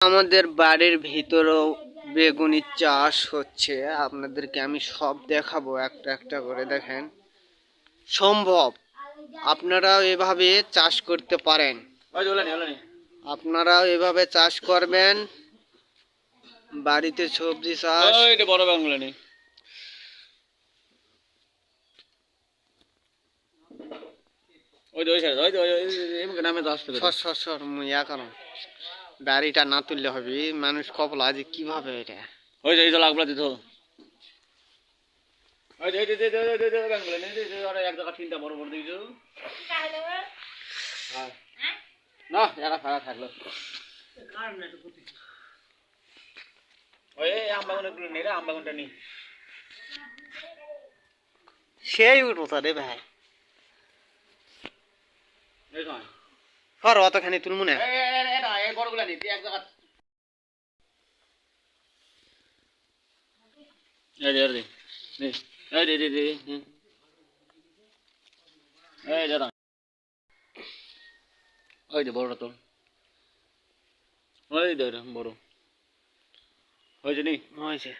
আমাদের বাড়ির ভিতরেও বেগুনি চাষ হচ্ছে। আপনাদেরকে আমি সব দেখাবো একটা একটা করে দেখেন। সম্ভব। আপনারাও এভাবে চাষ করতে পারেন। ওই আপনারাও এভাবে চাষ করবেন। বাড়িতে সবজি চাষ। ওই বড় বাংলানি ওই ওই ওই ওই এমকে নামে তো আসতে সর সর সর মুইয়া কারণ। বাড়িটা না তুললে হবে মানুষ কপলা আজ কীভাবে এটা? ওই যে এই যে লাগবলা দিত। যে যে যে যে যে যে হ্যাঁ। সেই উঠবো রে ভাই। সর অতখানি তুলমু না দে দে দে দে দে ওই যে বড়টা তো ওই দে বড়। হয়েছে নি? হয়েছে।